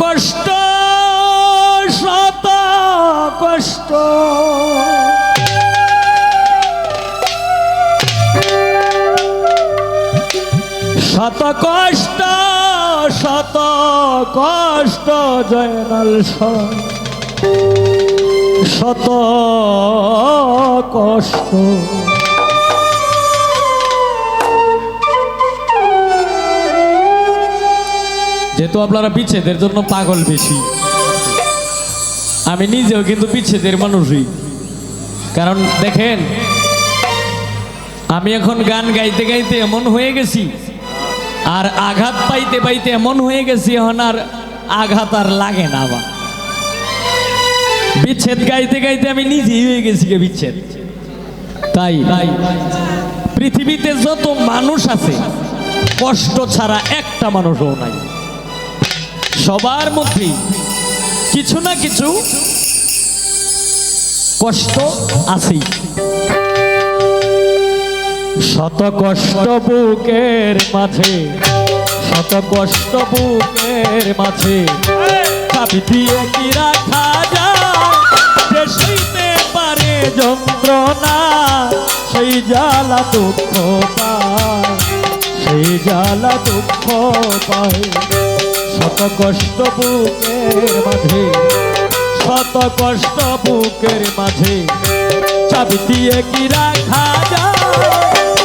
কষ্ট শত কষ্ট। শত কষ্ট শত কষ্ট জয়নাল শত কষ্ট। যেহেতু আপনারা বিচ্ছেদের জন্য পাগল বেশি। আমি নিজেও কিন্তু বিচ্ছেদের মানুষই। কারণ দেখেন, আমি এখন গান গাইতে গাইতে এমন হয়ে গেছি, আর আঘাত পাইতে পাইতে এমন হয়ে গেছি এখন আর আঘাত আর লাগে না আবার বিচ্ছেদ গাইতে গাইতে আমি নিজেই হয়ে গেছি গে বিচ্ছেদ। তাই তাই। পৃথিবীতে যত মানুষ আছে, কষ্ট ছাড়া একটা মানুষও নাই। সবার মধ্যে কিছু না কিছু কষ্ট আছেই। শত কষ্ট বুকের মাঝে, শত কষ্ট বুকের মাঝে চাবি দিয়ে কি রাখা যায়? সইতে পারে যন্ত্রণা, সেই জ্বালা দুঃখ পায়, সেই জ্বালা দুঃখ পায়। শত কষ্ট বুকের মাঝে, শত কষ্ট বুকের মাঝে। চাবি দিয়ে কি রাখা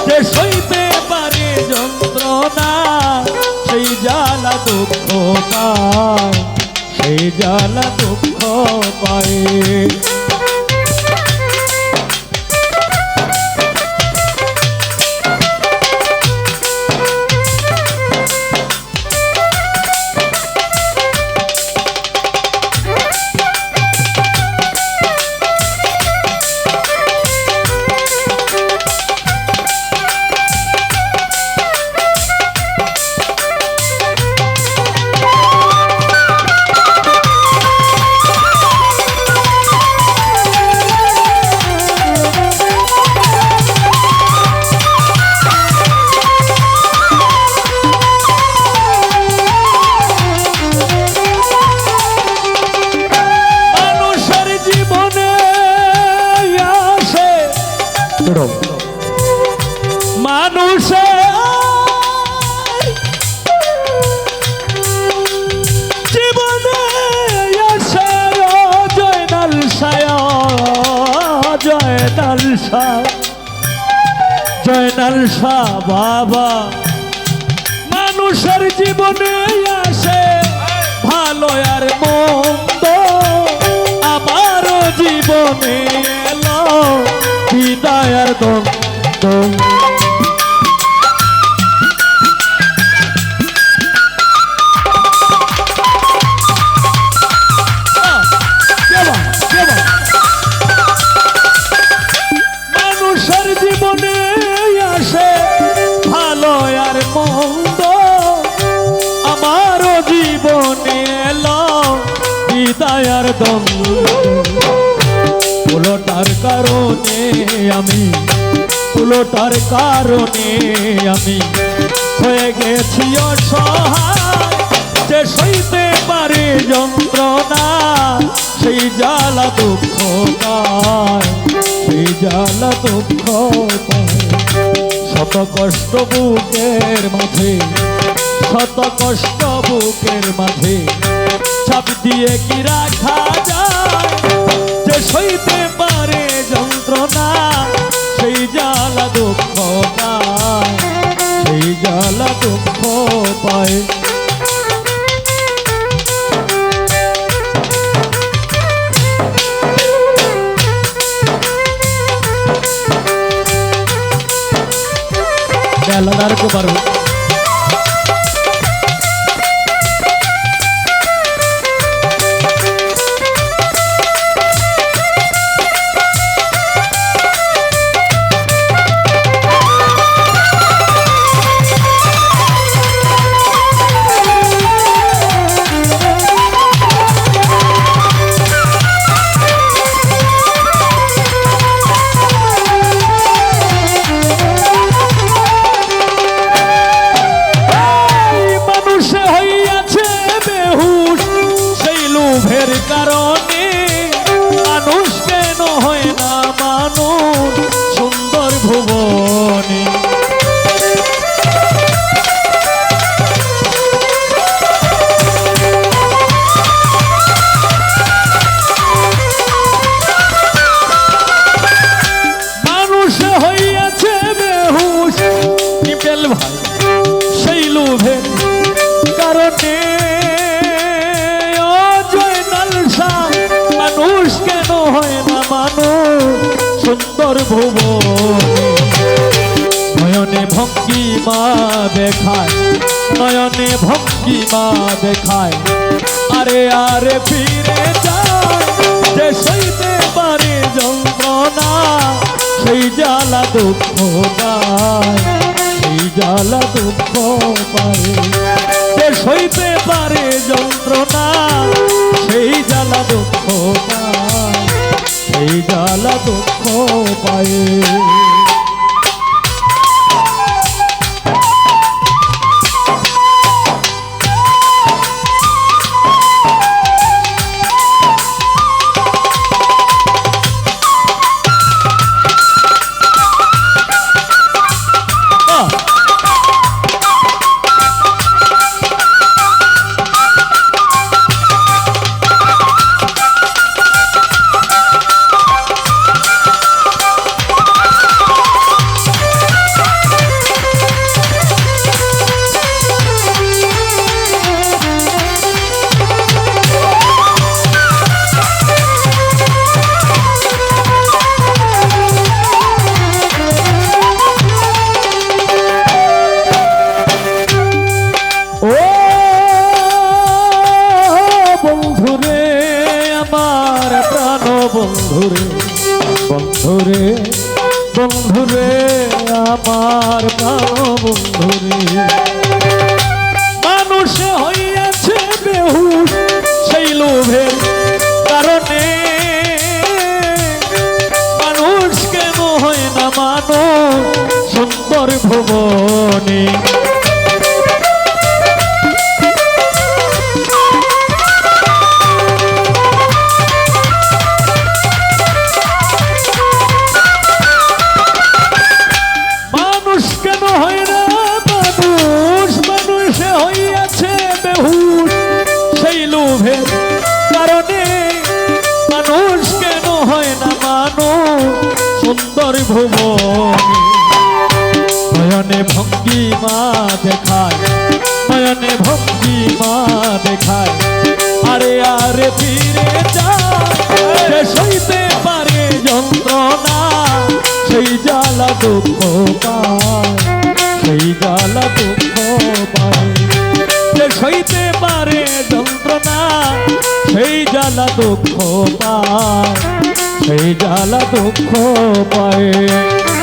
যে সইতে পারে যন্ত্রণা, সেই জ্বালা দুঃখ পায়। সেই জ্বালা দুঃখ পায়। শাহ জয়নাল শাহ বাবা। মানুষের জীবনে আসে ভালো আর মন্দ আমারও জীবনে মন্দ, আমারও জীবনে এলো বিদায় আর দ্বন্দ্ব। উলোটার কারণে আমি উলোটার কারণে আমি হয়ে গেছি অসহায়। যে সইতে পারে যন্ত্রণা, সেই জ্বালা দুঃখ সেই জ্বালা দুঃখ শত কষ্ট বুকের মাঝে, শত কষ্ট বুকের মাঝে। চাপ দিয়ে কি রাখা যায়? যে সইতে পারে যন্ত্রণা সুন্দর ভুবনে। নয়নে ভঙ্গিমা দেখায়, নয়নে ভঙ্গিমা দেখায়। আরে আরে ফিরে যায় যে সইতে পারে যন্ত্রণা, সেই জ্বালা দুঃখ সেই জ্বালা দুঃখ পায় বন্ধুরে, আমার প্রাণ বন্ধুরে। মানুষ হইয়াছে বেহু সেই লোভের কারণে। মানুষ কেন হয় না মানুষ সুন্দর ভুবনে? নয়নে ভঙ্গিমা দেখায় নয়নে ভঙ্গিমা দেখায়। আরে আরে ফিরে যায় সইতে পারে যন্ত্রণা, সেই জ্বালা দুঃখ পায়, সেই জ্বালা দুঃখ পায়। সইতে পারে যন্ত্রণা, সেই জ্বালা দুঃখ পায়, সেই জ্বালা দুঃখ পায়।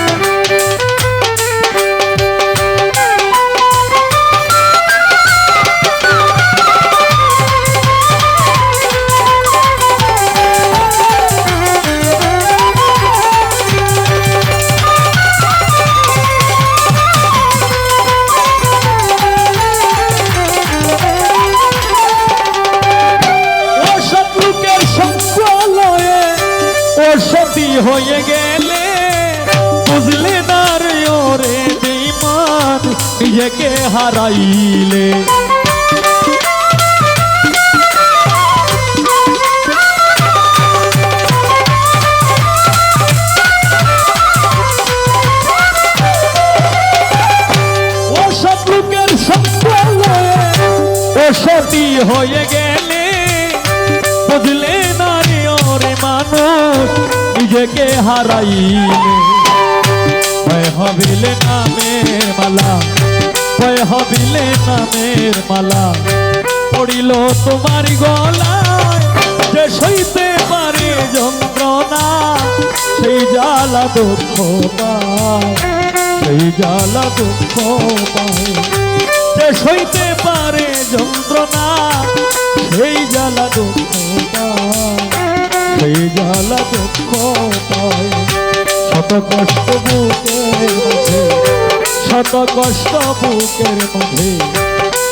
বেঈমান নিজেকে হারাইলে ও শত্রুকের সঙ্গ লয়ে ও সতী হয়ে গেলে বুঝলে নারী ওরে মানুষ নিজেকে হারাইলে ভয় হবিলে নামের মালা ভয় হবিলে নামের মালা। পড়িল তোমার গলায়, যে সইতে পারে যন্ত্রণা, সেই জ্বালা দুঃখ সেই জ্বালা দুঃখ যে সইতে পারে যন্ত্রণা, সেই জ্বালা দুঃখ সেই জ্বালা দুঃখ পায় শত কষ্ট বুকের মাঝে, শত কষ্ট বুকের মাঝে।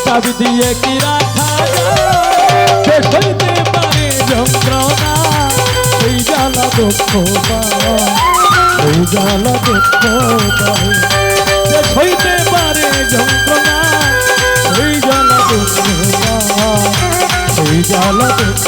চাবি দিয়ে কি রাখা সইতে পারে যন্ত্রণা। সেই জ্বালা দুঃখ সেই জ্বালা দুঃখ সইতে পারে যন্ত্রণা সেই জ্বালা দুঃখ সেই জ্বালা দুঃখ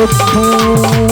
দুঃখ